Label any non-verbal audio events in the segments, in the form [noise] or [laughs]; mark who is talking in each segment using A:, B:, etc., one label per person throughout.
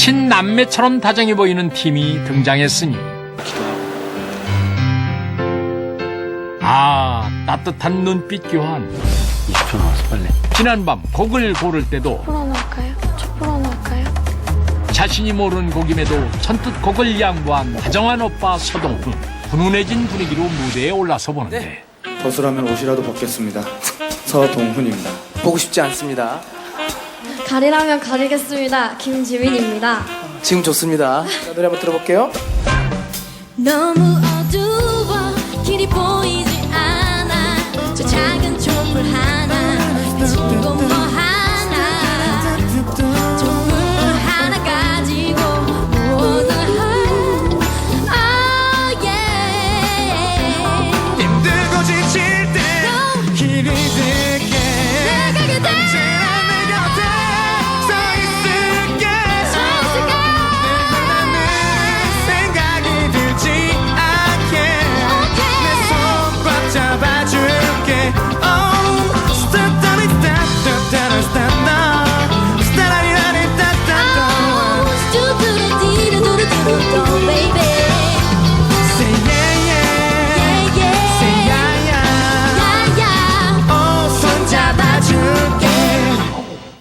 A: 친남매처럼 다정해 보이는 팀이 등장했으니 아 따뜻한 눈빛 교환
B: 20초 남았어 빨리
A: 지난밤 곡을 고를 때도
C: 풀어놓을까요? 저 풀어놓을까요?
A: 자신이 모르는 곡임에도 선뜻 곡을 양보한 다정한 오빠 서동훈 훈훈해진 분위기로 무대에 올라서 보는데
D: 벗으라면 옷이라도 벗겠습니다. [laughs] 서동훈입니다.
E: 보고 싶지 않습니다.
C: 가리라면 가리겠습니다. 김지민입니다.
E: 지금 좋습니다. 자, 노래 한번 들어볼게요.
F: 너무 어두워 길이 보이지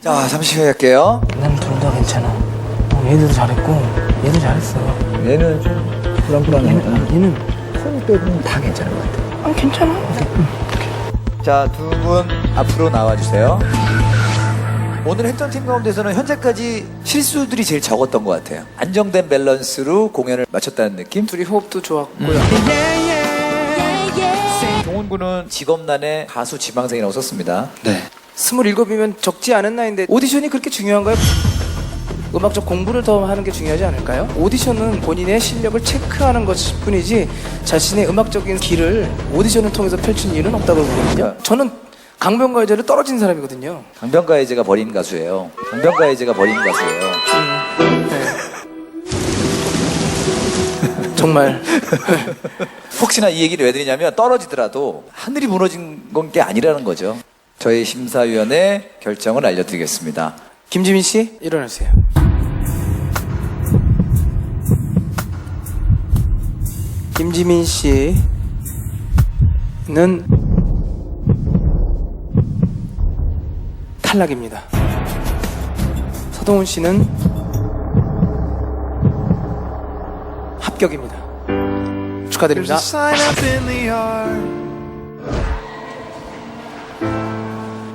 G: 자, 잠시 후에 할게요.
B: 난 둘 다 괜찮아. 어, 얘도 잘했고 얘도 잘했어.
G: 얘는 좀 불안불안해.
B: 얘는
G: 손이 빼고는 다 괜찮은 것 같아.
B: 아, 괜찮아?
G: 자, 두 분 앞으로 나와주세요. 오늘 했던 팀 가운데서는 현재까지 실수들이 제일 적었던 것 같아요. 안정된 밸런스로 공연을 마쳤다는 느낌?
E: 둘이 호흡도 좋았고요.
G: 종훈 군은 직업란에 가수 지망생이라고 썼습니다.
B: 네
E: 27이면 적지 않은 나이인데 오디션이 그렇게 중요한가요? 음악적 공부를 더 하는 게 중요하지 않을까요? 오디션은 본인의 실력을 체크하는 것일 뿐이지 자신의 음악적인 길을 오디션을 통해서 펼친 일은 없다고 보거든요. 저는 강변가요제를 떨어진 사람이거든요.
G: 강변가예제가 버린 가수예요. 강변가예제가 버린 가수예요.
E: 정말 [laughs]
G: 혹시나 이 얘기를 왜 드리냐면 떨어지더라도 하늘이 무너진 건 게 아니라는 거죠. 저희 심사위원의 결정을 알려드리겠습니다.
E: 김지민 씨 일어나세요. 김지민 씨는 탈락입니다. 서동훈 씨는 합격입니다. 축하드립니다.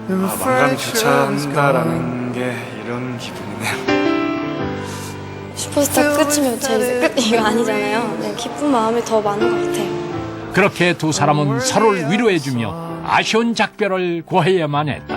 D: 아, 망감이 교차한다라는 게 이런 기분이네요.
C: 슈퍼스타 끝이면 제 끝 이거 아니잖아요. 네, 기쁜 마음이 더 많은 것 같아요.
A: 그렇게 두 사람은 서로를 위로해주며 아쉬운 작별을 고해야만 했다.